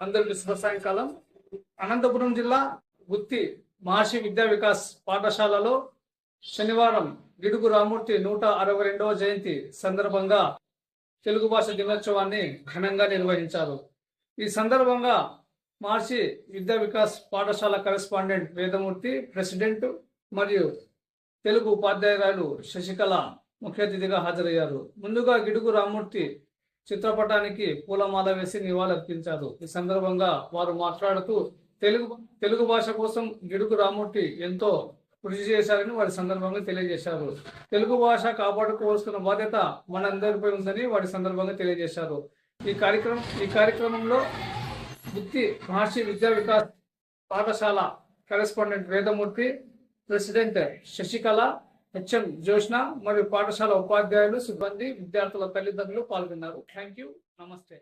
అందరికి శుభ సాయంకాలం అనంతపురం జిల్లా గుత్తి మహర్షి విద్యా వికాస్ పాఠశాలలో శనివారం గిడుగు రామూర్తి నూట అరవై రెండవ జయంతి సందర్భంగా తెలుగు భాష దినోత్సవాన్ని ఘనంగా నిర్వహించారు. ఈ సందర్భంగా మహర్షి విద్యా వికాస్ పాఠశాల కరెస్పాండెంట్ వేదమూర్తి ప్రెసిడెంట్ మరియు తెలుగు ఉపాధ్యాయురాలు శశికళ ముఖ్య అతిథిగా హాజరయ్యారు. ముందుగా గిడుగు రామూర్తి చిత్రపటానికి పూలమాల వేసి నివాళులర్పించారు. ఈ సందర్భంగా వారు మాట్లాడుతూ తెలుగు తెలుగు భాష కోసం గిడుగు రామూర్తి ఎంతో కృషి చేశారని వారి సందర్భంగా తెలియజేశారు. తెలుగు భాష కాపాడుకోవాల్సిన బాధ్యత మనందరిపై ఉందని వారి సందర్భంగా తెలియజేశారు. ఈ కార్యక్రమం ఈ కార్యక్రమంలో బుద్ధి మహర్షి విద్యా వికాస్ పాఠశాల correspondent Vedamurthy president Sasikala HM Joshna మరియు పాఠశాల ఉపాధ్యాయులు సిబ్బంది విద్యార్థుల తల్లిదండ్రులు పాల్గొన్నారు. థ్యాంక్ యూ నమస్తే